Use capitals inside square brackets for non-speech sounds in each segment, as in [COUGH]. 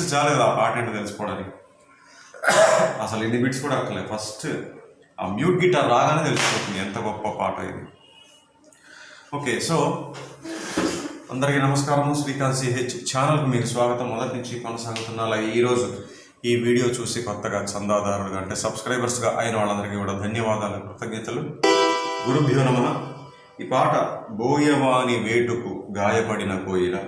Bits చాలేదు ఆ పాట ఏంటో తెలుసుకోవడానికి. అసలు ఎన్ని బిట్స్ కూడా అక్కర్లేదు. ఫస్ట్ ఆ మ్యూట్ గిటార్ రాగానే తెలిసిపోతుంది ఎంత గొప్ప పాట ఇది. ఓకే సో అందరికీ నమస్కారం శ్రీకాంత్ సిహెచ్ ఛానల్కి మీకు స్వాగతం. మొదటి నుంచి కొనసాగుతున్న అలాగే ఈరోజు ఈ వీడియో చూసి కొత్తగా చందాదారులుగా అంటే సబ్స్క్రైబర్స్గా అయిన వాళ్ళందరికీ కూడా ధన్యవాదాలు కృతజ్ఞతలు. గురుభ్యో నమన ఈ పాట బోయవాని వేటుకు గాయపడిన కోయిల.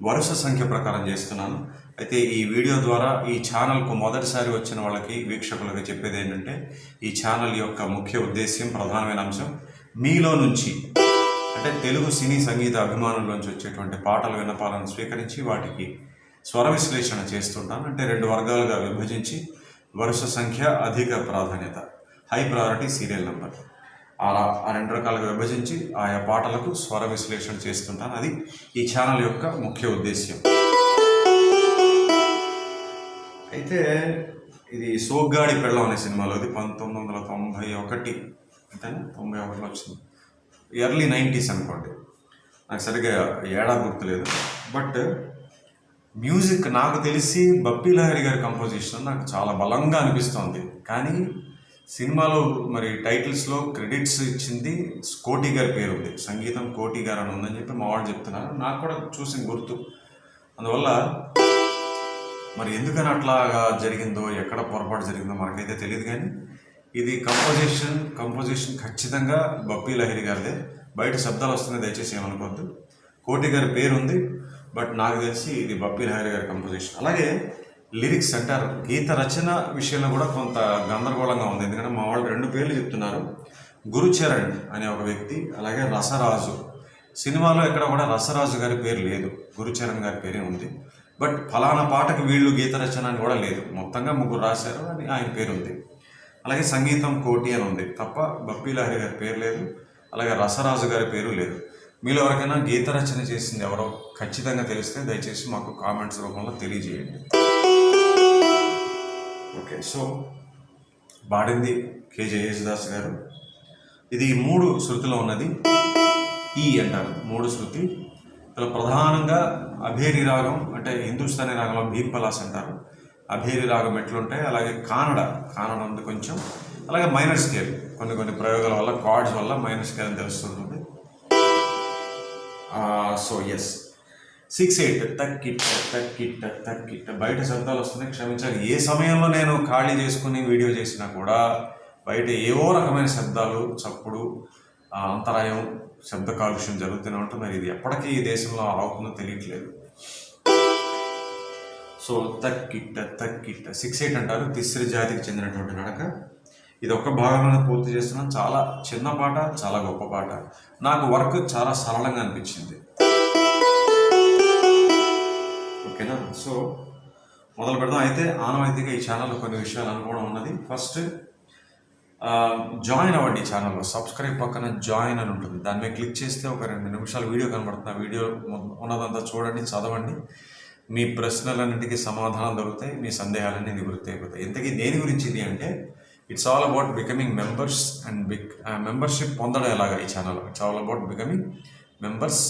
వరుస సంఖ్య ప్రకారం చేస్తున్నాను. అయితే ఈ వీడియో ద్వారా ఈ ఛానల్కు మొదటిసారి వచ్చిన వాళ్ళకి వీక్షకులకి చెప్పేది ఏంటంటే ఈ ఛానల్ యొక్క ముఖ్య ఉద్దేశ్యం ప్రధానమైన అంశం మీలో నుంచి అంటే తెలుగు సినీ సంగీత అభిమానుల్లోంచి వచ్చేటువంటి పాటల విన్నపాలను స్వీకరించి వాటికి స్వర విశ్లేషణ చేస్తుంటాను. అంటే రెండు వర్గాలుగా విభజించి వరుస సంఖ్య అధిక ప్రాధాన్యత. High priority serial number. అలా ఆ రెండు రకాలుగా విభజించి ఆయా పాటలకు స్వర విశ్లేషణ చేస్తుంటాను. అది ఈ ఛానల్ యొక్క ముఖ్య ఉద్దేశ్యం. అయితే ఇది సోగ్గాడి పెళ్ళం అనే సినిమాలో ఇది పంతొమ్మిది వందల తొంభై ఒకటి. అంతేనా? తొంభై ఒకటిలో వచ్చింది. ఎర్లీ నైంటీస్ అనుకోండి. నాకు సరిగ్గా ఏడాది గుర్తులేదు. బట్ మ్యూజిక్ నాకు తెలిసి బప్పీ లహరి గారి కంపోజిషన్ నాకు చాలా బలంగా అనిపిస్తోంది. కానీ సినిమాలో మరి టైటిల్స్లో క్రెడిట్స్ ఇచ్చింది కోటి గారి పేరు ఉంది సంగీతం కోటి గారు అని ఉందని చెప్పి మా వాళ్ళు చెప్తున్నారు. నాకు కూడా చూసిన గుర్తు. అందువల్ల మరి ఎందుకని అట్లాగా జరిగిందో ఎక్కడ పొరపాటు జరిగిందో మనకైతే తెలియదు కానీ ఇది కంపోజిషన్ కంపోజిషన్ ఖచ్చితంగా బప్పీ లహరి గారిదే. బయట శబ్దాలు వస్తున్నాయి దయచేసి ఏమనుకోవద్దు. కోటి గారి పేరు ఉంది బట్ నాకు తెలిసి ఇది బప్పీ లహరి గారి కంపోజిషన్ అలాగే లిరిక్స్ అంటారు. గీత రచన విషయంలో కూడా కొంత గందరగోళంగా ఉంది. ఎందుకంటే మా వాళ్ళు రెండు పేర్లు చెప్తున్నారు. గురుచరణ్ అనే ఒక వ్యక్తి అలాగే రసరాజు. సినిమాలో ఎక్కడ కూడా రసరాజు గారి పేరు లేదు. గురుచరణ్ గారి పేరే ఉంది. బట్ ఫలానా పాటకు వీళ్ళు గీత రచన అని కూడా లేదు. మొత్తంగా ముగ్గురు రాశారు అని ఆయన పేరు ఉంది. అలాగే సంగీతం కోటి అని ఉంది. తప్ప బప్పీ లహరి గారి పేరు లేదు. అలాగే రసరాజు గారి పేరు లేదు. మీలో ఎవరికైనా గీత రచన చేసింది ఎవరో ఖచ్చితంగా తెలిస్తే దయచేసి మాకు కామెంట్స్ రూపంలో తెలియజేయండి. ఓకే సో పాడింది కేజే యేసుదాస్ గారు. ఇది మూడు శృతిలో ఉన్నది. ఈ అంటారు. మూడు శృతి ఇలా ప్రధానంగా అభేరి రాగం అంటే హిందుస్థానీ రాగంలో భీమ్ పలాస్ అంటారు. అభేరి రాగం ఎట్లుంటాయి? అలాగే కానడ కానడ ఉంది కొంచెం. అలాగే మైనర్ స్కేల్ కొన్ని కొన్ని ప్రయోగాల వల్ల కార్డ్స్ వల్ల మైనర్ స్కేల్ అని తెలుస్తుంది సో ఎస్ సిక్స్ ఎయిట్ తక్కిట్ట తక్కిట్ట తక్కిట్ట. బయట శబ్దాలు వస్తున్నాయి. క్షమించాలి ఏ సమయంలో నేను ఖాళీ చేసుకుని వీడియో చేసినా కూడా బయట ఏవో రకమైన శబ్దాలు చప్పుడు అంతరాయం శబ్ద కాలుష్యం జరుగుతూనే ఉంటుంది. మరి ఇది ఎప్పటికీ ఈ దేశంలో అవుతుందో తెలియట్లేదు. సో తక్కిట్ట తక్కిట్ట సిక్స్ ఎయిట్ అంటారు. తిస్రి జాతికి చెందినటువంటి నడక. ఇది ఒక భాగంలో పూర్తి చేస్తున్నాం. చాలా చిన్న పాట చాలా గొప్ప పాట. నాకు వర్క్ చాలా సరళంగా అనిపించింది. ఓకేనా? సో మొదలు పెడదాం. అయితే ఆనవాయితీగా ఈ ఛానల్లో కొన్ని విషయాలు అనుకోవడం ఉన్నది. ఫస్ట్ జాయిన్ అవ్వండి ఈ ఛానల్లో సబ్స్క్రైబ్ పక్కన జాయిన్ అని ఉంటుంది. దాని మీద క్లిక్ చేస్తే ఒక రెండు నిమిషాలు వీడియో కనబడుతుంది. ఆ వీడియో ఉన్నదంతా చూడండి చదవండి. మీ ప్రశ్నలన్నింటికి సమాధానం దొరుకుతాయి మీ సందేహాలన్నీ నివృత్తి అయిపోతాయి. ఇంతకీ దేని గురించి ఇది అంటే it's all about becoming members and big membership పొందడం ఎలాగా ఈ channel it's all about becoming members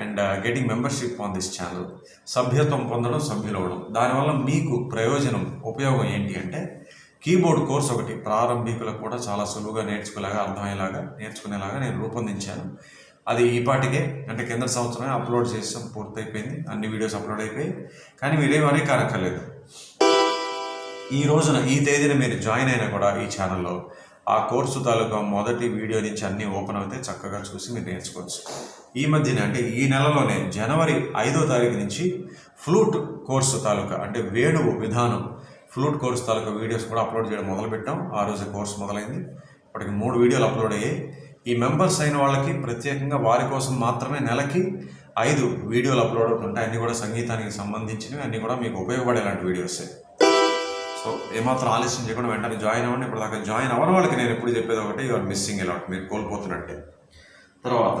and getting membership on this channel సభ్యత్వం పొందడం సభ్యులవడం దానివల్ల మీకు ప్రయోజనం ఉపయోగం ఏంటి అంటే కీబోర్డ్ కోర్స్ ఒకటి ప్రారంభికులకు కూడా చాలా సులువుగా నేర్చుకునేలాగా అర్థమయ్యేలాగా నేర్చుకునేలాగా నేను రూపొందించాను. అది ఈపాటికే అంటే కింద సంవత్సరమే అప్లోడ్ చేసాం పూర్తయిపోయింది అన్ని వీడియోస్ అప్లోడ్ అయిపోయి కానీ మీరేం అనే కానక్కర్లేదు ఈ రోజున ఈ తేదీన మీరు జాయిన్ అయినా కూడా ఈ ఛానల్లో ఆ కోర్సు తాలూకా మొదటి వీడియో నుంచి అన్నీ ఓపెన్ అవుతే చక్కగా చూసి మీరు నేర్చుకోవచ్చు. ఈ మధ్యన అంటే ఈ నెలలోనే జనవరి ఐదో తారీఖు నుంచి ఫ్లూట్ కోర్సు తాలూకా అంటే వేణువు విధానం ఫ్లూట్ కోర్స్ తాలూకా వీడియోస్ కూడా అప్లోడ్ చేయడం మొదలుపెట్టాం. ఆ రోజు కోర్స్ మొదలైంది. ఇప్పటికి మూడు వీడియోలు అప్లోడ్ అయ్యాయి. ఈ మెంబర్స్ అయిన వాళ్ళకి ప్రత్యేకంగా వారి కోసం మాత్రమే నెలకి ఐదు వీడియోలు అప్లోడ్ అవుతుంటాయి అన్నీ కూడా సంగీతానికి సంబంధించినవి అన్నీ కూడా మీకు ఉపయోగపడేలాంటి వీడియోసే. సో ఏమాత్రం ఆలస్యం చేయకుండా వెంటనే జాయిన్ అవ్వండి. ఇప్పుడు దాకా జాయిన్ అవ్వని వాళ్ళకి నేను ఎప్పుడు చెప్పేది ఒకటి యూఆర్ మిస్సింగ్ అలాట్ మీరు కోల్పోతున్నట్టే. తర్వాత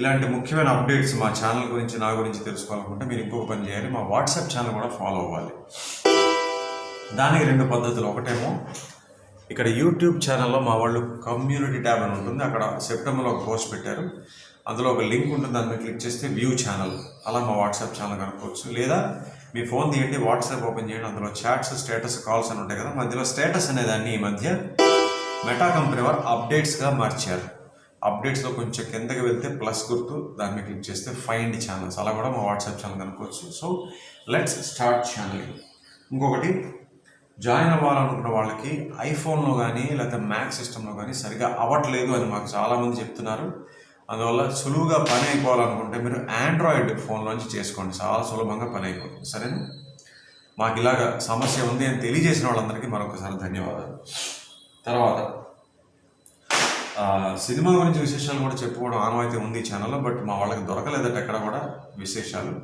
ఇలాంటి ముఖ్యమైన అప్డేట్స్ మా ఛానల్ గురించి నా గురించి తెలుసుకోవాలనుకుంటే మీరు ఇంకొక పని చేయాలి. మా వాట్సాప్ ఛానల్ కూడా ఫాలో అవ్వాలి. దానికి రెండు పద్ధతులు. ఒకటేమో ఇక్కడ యూట్యూబ్ ఛానల్లో మా వాళ్ళు కమ్యూనిటీ ట్యాబ్ అని ఉంటుంది. అక్కడ సెప్టెంబర్లో ఒక పోస్ట్ పెట్టారు. అందులో ఒక లింక్ ఉంటుంది. దాన్ని క్లిక్ చేస్తే వ్యూ ఛానల్. అలా మా వాట్సాప్ ఛానల్ కనుక్కోవచ్చు. లేదా మీ ఫోన్ తీయండి వాట్సాప్ ఓపెన్ చేయండి. అందులో చాట్స్ స్టేటస్ కాల్స్ అని ఉంటాయి కదా. మధ్యలో స్టేటస్ అనే దాన్ని ఈ మధ్య మెటా కంపెనీ వారు అప్డేట్స్గా మార్చారు. అప్డేట్స్లో కొంచెం కిందకి వెళ్తే ప్లస్ గుర్తు దాన్ని క్లిక్ చేస్తే ఫైండ్ ఛానల్స్. అలా కూడా మా వాట్సాప్ ఛానల్ కనుక్కోవచ్చు. So let's start channel. ఇంకొకటి జాయిన్ అవ్వాలనుకున్న వాళ్ళకి ఐఫోన్లో కానీ లేకపోతే మ్యాక్ సిస్టంలో కానీ సరిగా అవ్వట్లేదు అని మాకు చాలామంది చెప్తున్నారు. అందువల్ల సులువుగా పని అయిపోవాలనుకుంటే మీరు ఆండ్రాయిడ్ ఫోన్లోంచి చేసుకోండి. చాలా సులభంగా పని అయిపోతుంది. సరేనా? మాకు ఇలాగ సమస్య ఉంది అని తెలియజేసిన వాళ్ళందరికీ మరొకసారి ధన్యవాదాలు. తర్వాత సినిమా గురించి విశేషాలు కూడా చెప్పుకోవడం ఆనవాయితీ ఉంది ఛానల్లో బట్ మా వాళ్ళకి దొరకలేదట ఎక్కడ కూడా విశేషాలు.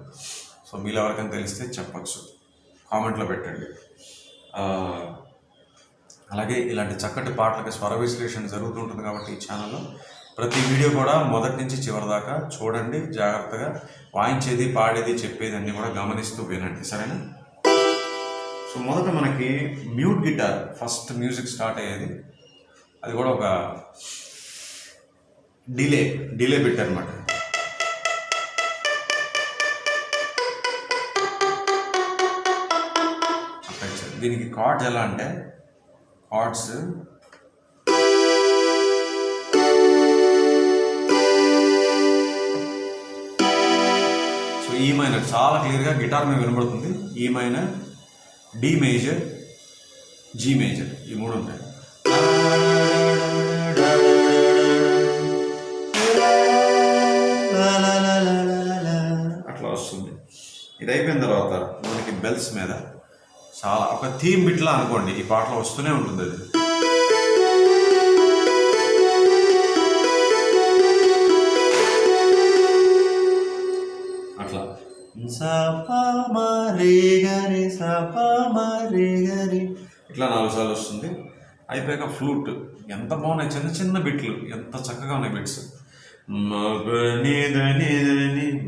సో మీలో ఎవరికైనా తెలిస్తే చెప్పచ్చు. కామెంట్లో పెట్టండి. అలాగే ఇలాంటి చక్కటి పాటలకి స్వర విశ్లేషణ జరుగుతుంటుంది కాబట్టి ఈ ఛానల్లో ప్రతి వీడియో కూడా మొదటి నుంచి చివరి దాకా చూడండి జాగ్రత్తగా వాయించేది పాడేది చెప్పేది అన్నీ కూడా గమనిస్తూ వినండి. సరేనా? సో మొదట మనకి mute guitar first music start అయ్యేది. అది కూడా ఒక డిలే డిలే బిట్ దీనికి కార్డ్స్ ఎలా అంటే కార్డ్స్ సో ఈ మైనర్ చాలా క్లియర్గా గిటార్ మీద వినబడుతుంది. E minor D major G major ఈ మూడు ఉంటాయి. అట్లా వస్తుంది. ఇది అయిపోయిన తర్వాత మనకి బెల్స్ మీద చాలా. ఒక థీమ్ బిట్లా అనుకోండి ఈ పాటలో వస్తూనే ఉంటుంది అది. అట్లా. ఇట్లా నాలుగు సార్లు వస్తుంది. అయిపోయాక ఫ్లూట్. ఎంత బాగున్నాయి. చిన్న చిన్న బిట్లు. ఎంత చక్కగా ఉన్నాయి బిట్స్. మగనిదని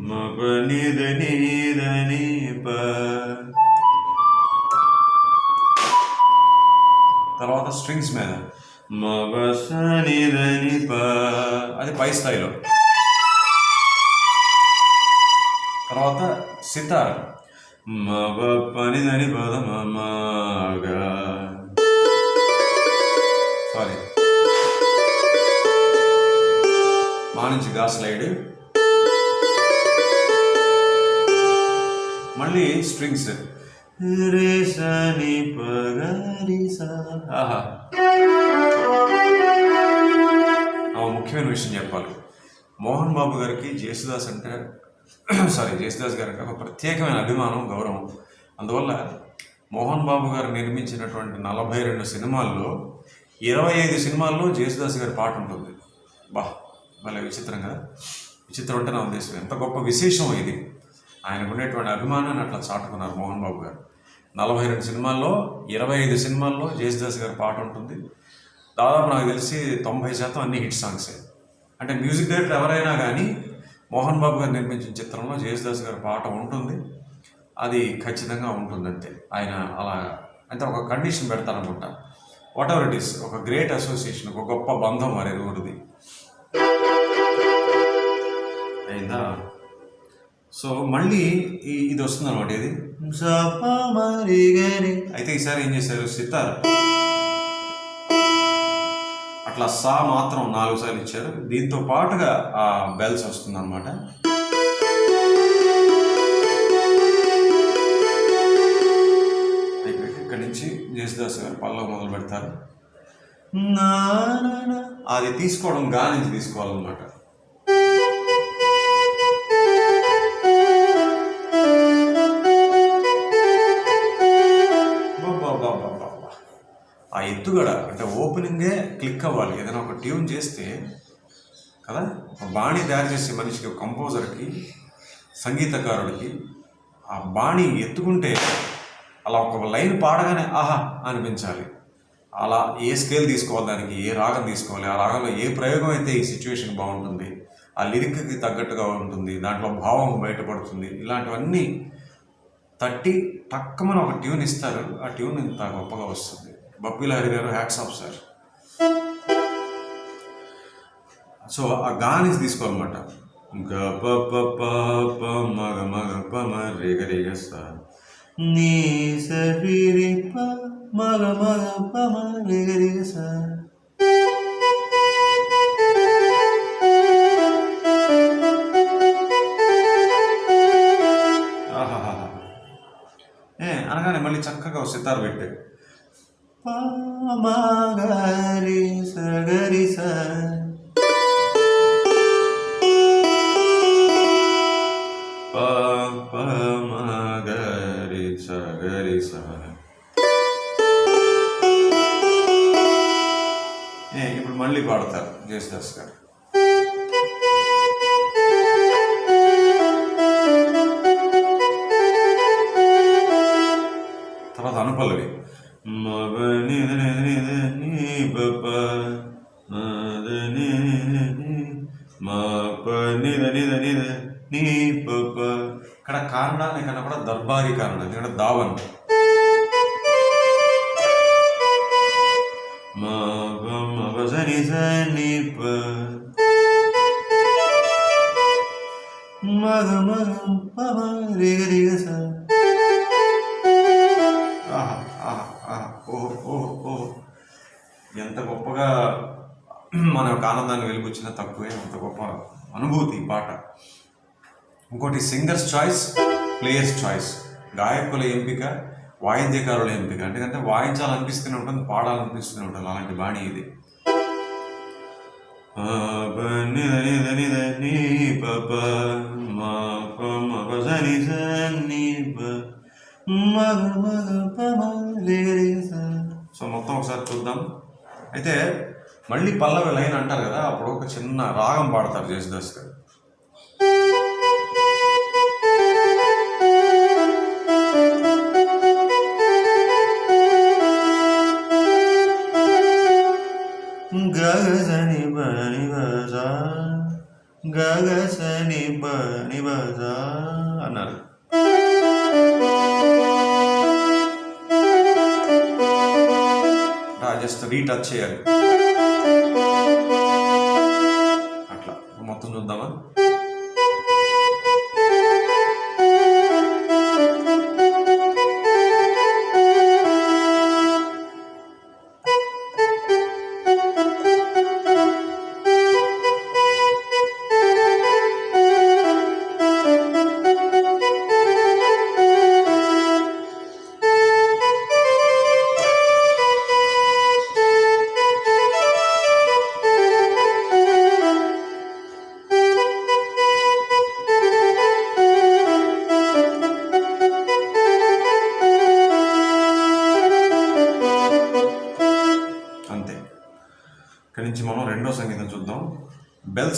మగనిదని ప తర్వాత స్ట్రింగ్స్ మీద. ప అది పై స్థాయిలో. తర్వాత సితార్. మగ పనిదని పద సారీ మా నుంచి గా స్లైడ్. మళ్ళీ స్ట్రింగ్స్ రే సని పగరి ముఖ్యమైన విషయం చెప్పాలి. మోహన్ బాబు గారికి జేసుదాస్ అంటే [CLEARS THROAT] సారీ జేసుదాస్ గారికి ఒక ప్రత్యేకమైన అభిమానం గౌరవం. అందువల్ల మోహన్ బాబు గారు నిర్మించినటువంటి నలభై రెండు సినిమాల్లో ఇరవై ఐదు సినిమాల్లో జేసుదాస్ గారి పాట ఉంటుంది. బా భలే విచిత్రం కదా. విచిత్రం అంటే నా ఉద్దేశం. ఎంత గొప్ప విశేషం ఇది. ఆయనకు ఉండేటువంటి అభిమానాన్ని అట్లా చాటుకున్నారు మోహన్ బాబు గారు. నలభై రెండు సినిమాల్లో ఇరవై ఐదు సినిమాల్లో జయసుదాస్ గారి పాట ఉంటుంది. దాదాపు నాకు తెలిసి తొంభై శాతం అన్ని హిట్ సాంగ్సే అంటే మ్యూజిక్ డైరెక్టర్ ఎవరైనా కానీ మోహన్ బాబు గారు నిర్మించిన చిత్రంలో జయసుదాస్ గారి పాట ఉంటుంది. అది ఖచ్చితంగా ఉంటుందంతే. ఆయన అలా అంటే ఒక కండిషన్ పెడతారనుకుంటా వాట్ ఎవర్ ఇట్ ఈస్ ఒక గ్రేట్ అసోసియేషన్ ఒక గొప్ప బంధం మరి ఇరువురిది అయిందా? సో మళ్ళీ ఇది వస్తుంది అనమాట ఇది అయితే ఈసారి ఏం చేశారు? సితార్. అట్లా సా మాత్రం నాలుగు సార్లు ఇచ్చారు. దీంతో పాటుగా ఆ బెల్స్ వస్తుంది అనమాట ఇక్కడి నుంచి జేసుదాస్ గారు పల్లవ మొదలు పెడతారు. అది తీసుకోవడం గా నుంచి తీసుకోవాలన్నమాట. ఎత్తుగడ అంటే ఓపెనింగే క్లిక్ అవ్వాలి. ఏదైనా ఒక ట్యూన్ చేస్తే కదా? బాణి తయారు చేసే మనిషికి కంపోజర్కి సంగీతకారుడికి ఆ బాణి ఎత్తుకుంటే అలా ఒక లైన్ పాడగానే ఆహా అనిపించాలి. అలా ఏ స్కేల్ తీసుకోవాలి దానికి ఏ రాగం తీసుకోవాలి ఆ రాగంలో ఏ ప్రయోగం అయితే ఈ సిచ్యువేషన్ బాగుంటుంది ఆ లిరిక్కి తగ్గట్టుగా ఉంటుంది దాంట్లో భావం బయటపడుతుంది ఇలాంటివన్నీ తట్టి టక్కమని ఒక ట్యూన్ ఇస్తారు. ఆ ట్యూన్ ఇంత గొప్పగా వస్తుంది. బప్పిలారి గారు హ్యాట్స్ ఆఫ్ సార్ సో ఆ గాని తీసుకోవాలన్నమాట. గప ప ప మగ మగ ప మ రేగ రేగ సార్ నీ సరి రే ప మగ మగ ప మ రేగ రేగ సార్ అనగానే మళ్ళీ చక్కగా సితార్ పెట్టాడు ಪಾಮಾಗರಿ ಸಗರಿ ಸ దర్బారీ కారణం ఎందుకంటే దావన్. ప ఎంత గొప్పగా మన యొక్క ఆనందాన్ని వెలుగుచ్చినా తక్కువే అంత గొప్ప అనుభూతి పాట. ఇంకోటి సింగర్స్ చాయిస్ ప్లేయర్స్ చాయిస్. గాయకుల ఎంపిక వాయిద్యకారుల ఎంపిక. ఎందుకంటే వాయించాలనిపిస్తూనే ఉంటుంది పాడాలనిపిస్తూనే ఉంటుంది. అలాంటి బాణి ఇది. సో మొత్తం ఒకసారి చూద్దాం. అయితే మళ్ళీ పల్లవి లైన్ అంటారు కదా అప్పుడు ఒక చిన్న రాగం పాడతారు జయసుదాస్ గారు. టచ్ చేయాలి.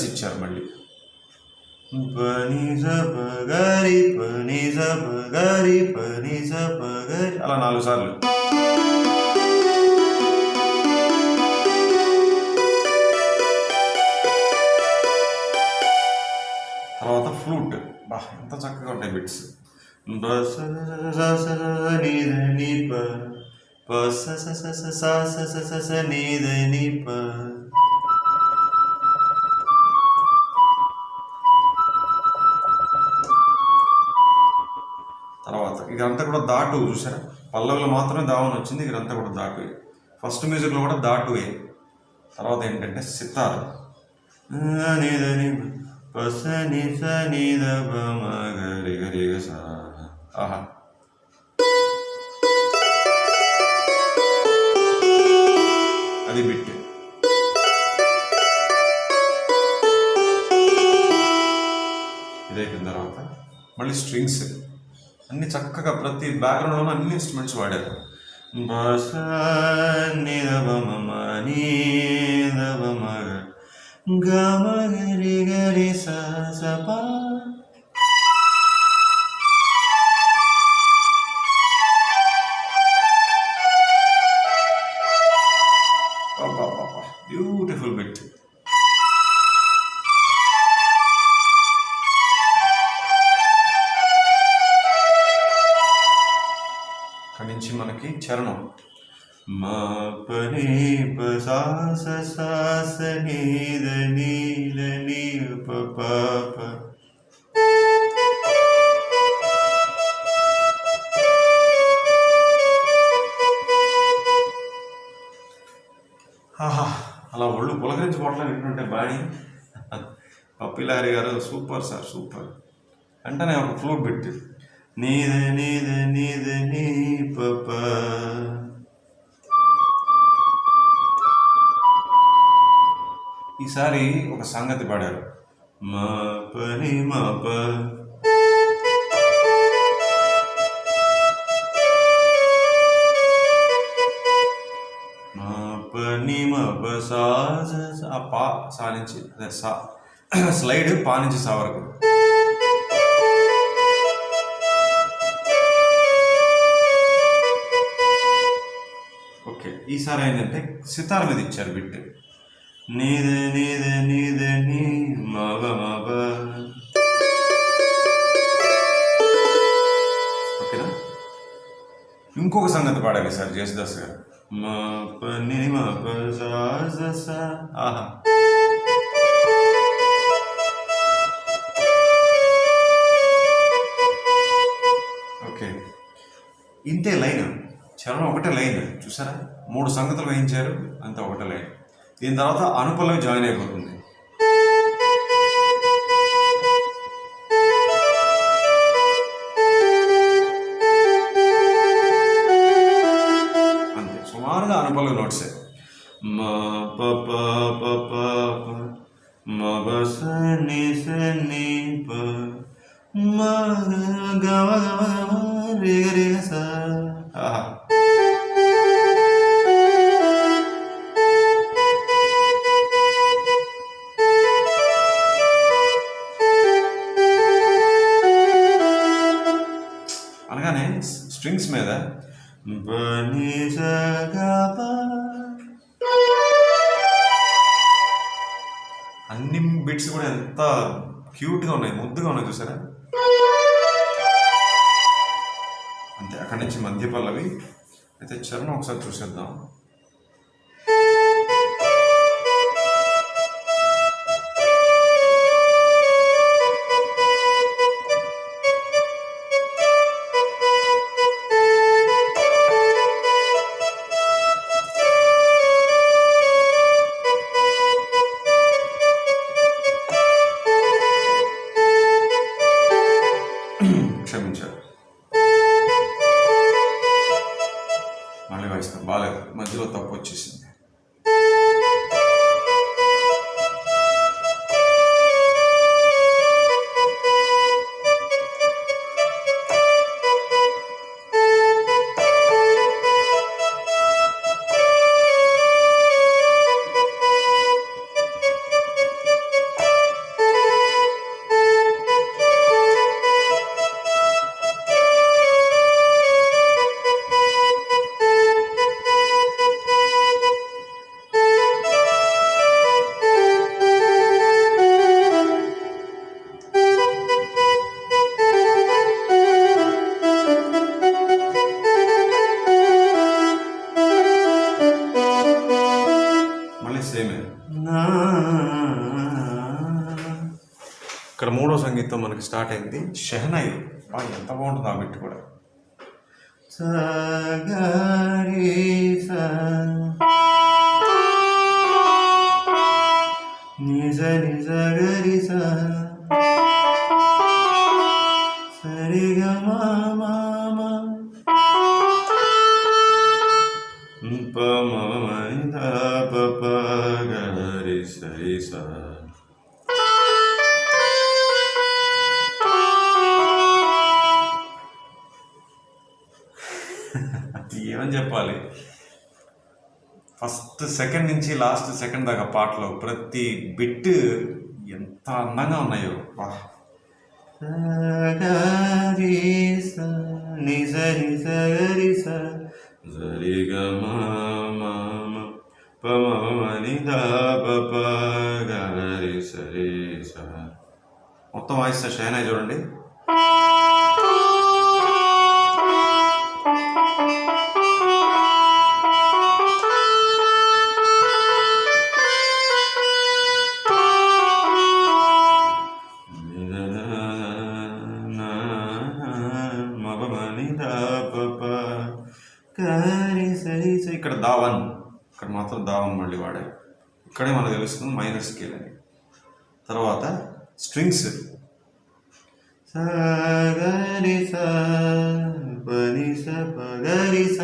బెల్స్ ఇచ్చారు మళ్ళీ. పని గరి పని గరి పని అలా నాలుగు సార్లు. తర్వాత ఫ్లూట్. బా ఎంత చక్కగా ఉంటాయి బిట్స్. ప ప స స స స స స స స ఇదంతా కూడా దాటు చూసారా పల్లవులు మాత్రమే దావని వచ్చింది ఇక్కడంతా కూడా దాటు ఫస్ట్ మ్యూజిక్లో కూడా దాటువే తర్వాత ఏంటంటే సితారు. అది బిట్. ఇదైపోయిన తర్వాత మళ్ళీ స్ట్రింగ్స్. అన్ని చక్కగా ప్రతి బ్యాక్గ్రౌండ్లోనూ అన్ని ఇన్స్ట్రుమెంట్స్ వాడారు. గమగరి గరి సా వింటుంటే పప్పిలారి గారు సూపర్ సార్ సూపర్. అంటే నేను ఒక ఫ్లూట్ పెట్టి. నీద నీద నీద నీ పప ఈసారి ఒక సంగతి పాడారు. మా పని మా ప. నిమ ఆ పా సా నుంచి అదే సా. [CLEARS THROAT] స్లైడ్ పా నుంచి సా వరకు. ఓకే ఈసారి ఏంటంటే సితార్ మీద ఇచ్చారు బిట్ నీద నీద నీద నీ మగ మగ. ఓకేనా? ఇంకొక సంగతి పాడాలి సార్ జేసుదాస్ గారు. మా పని మా స ఆహా. ఓకే. ఇంతే లైన్. చరణం ఒకటే లైన్. చూసారా? మూడు సంగతులు వేయించారు అంత ఒకటే లైన్. దీని తర్వాత అనుపలవి జాయిన్ అయిపోతుంది. రే అనగానే స్ట్రింగ్స్ మీద అన్ని బిట్స్ కూడా ఎంత క్యూట్గా ఉన్నాయి ముద్దుగా ఉన్నాయి చూసారా? అక్కడి నుంచి మధ్య పల్లవి అయితే చరణం ఒకసారి చూసేద్దాం. ఒకటి స్టార్ట్ అయింది. షెహనాయి. ఎంత బాగుంటుంది ఆ బిట్ కూడా. సగరి ఏమని చెప్పాలి? ఫస్ట్ సెకండ్ నుంచి లాస్ట్ సెకండ్ దాకా పాటలో ప్రతి బిట్ ఎంత అందంగా ఉన్నాయో. వా. నిజ నిజ గరి స రి సరి ఇక్కడ దావన్. ఇక్కడ మాత్రం దావన్ మళ్ళీ వాడే. ఇక్కడే మనకు తెలుస్తుంది మైనర్ స్కేల్ అని. తర్వాత స్ట్రింగ్స్ సగరి స పని స పగరి స.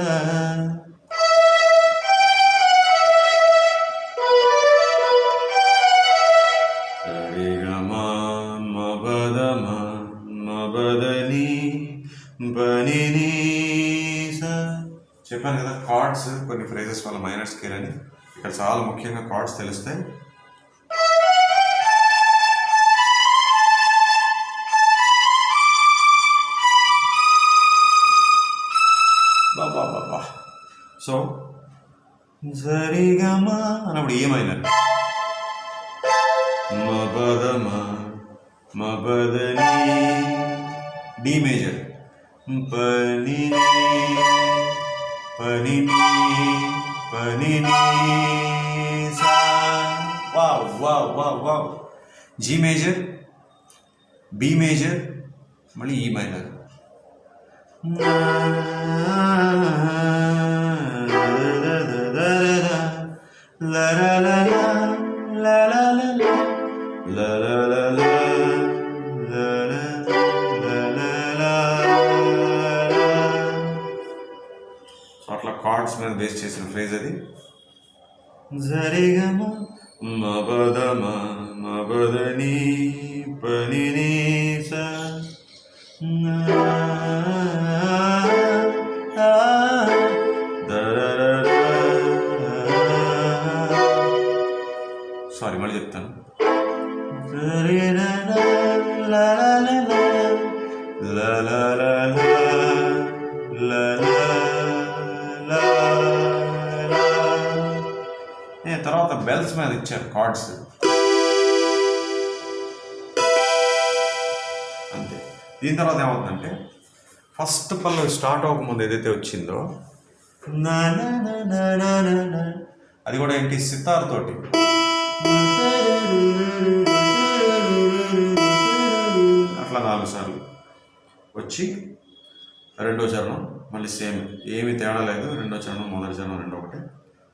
చెప్పాను కదా కార్డ్స్ కొన్ని ఫ్రేజెస్ వల్ల మైనర్ స్కేల్ అని. ఇక్కడ చాలా ముఖ్యంగా కార్డ్స్ తెలుస్తాయి. బాబా బాబా సో సరిగమా అన్నప్పుడు ఏమైనా మబదమా మబదని డి మేజర్ పని Panini, Panini, sa. Wow, wow, wow, wow. G major, B major, only E minor. La la la la. So అట్లా కార్డ్స్ మీద బేస్ చేసిన ఫ్రేజ్ అది. జరిగమ. మబదమ మబదని పని స మీద ఇచ్చారు కార్డ్స్ అంతే. దీని తర్వాత ఏమవుతుందంటే ఫస్ట్ పల్లవి స్టార్ట్ అవ్వకముందు ఏదైతే వచ్చిందో నా అది కూడా ఏంటి? సితార్ తోటి. అట్లా నాలుగు సార్లు. వచ్చి రెండో చరణం మళ్ళీ సేమ్. ఏమి తేడా లేదు. రెండో చరణం మొదటి చరణం రెండో ఒకటి.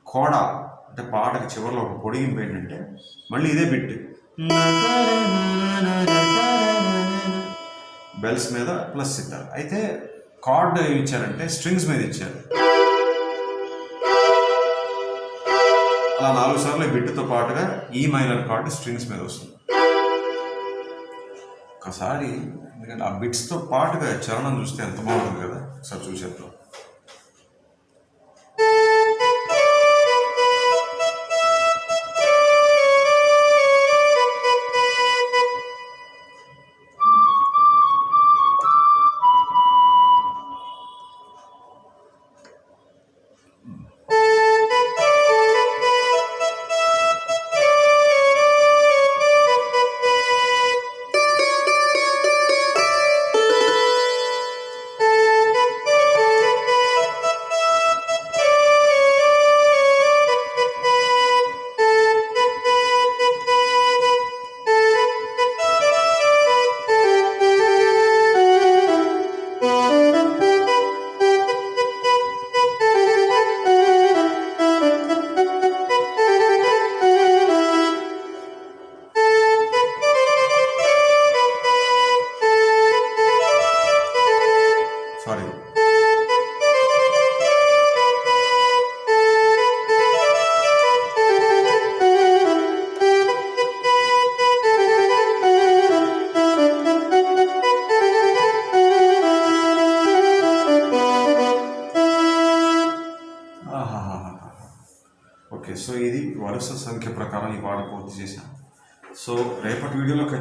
కోడ. అంటే పాటకి చివరిలో ఒక పొడిగింపు ఏంటంటే మళ్ళీ ఇదే బిట్. బెల్స్ మీద ప్లస్ సితార్ అయితే కార్డ్ ఇచ్చారంటే స్ట్రింగ్స్ మీద ఇచ్చారు. అలా నాలుగు సార్లు ఈ పాటుగా ఈ మైనర్ కార్డ్ స్ట్రింగ్స్ మీద వస్తుంది. ఒకసారి ఎందుకంటే ఆ బిట్స్తో పాటుగా చరణం చూస్తే ఎంత బాగుంటుంది కదా? ఒకసారి చూసేద్దాం.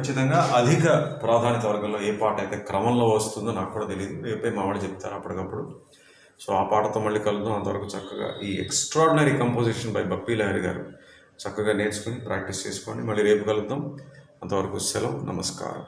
ఖచ్చితంగా అధిక ప్రాధాన్యత వర్గంలో ఏ పాట అయితే క్రమంలో వస్తుందో నాకు కూడా తెలియదు రేపే మా చెప్తారు అప్పటికప్పుడు. సో ఆ పాటతో మళ్ళీ కలుద్దాం. అంతవరకు చక్కగా ఈ extraordinary composition by Bappi Lahiri garu చక్కగా నేర్చుకుని ప్రాక్టీస్ చేసుకోండి మళ్ళీ రేపు కలుద్దాం. అంతవరకు సెలవు. నమస్కారం.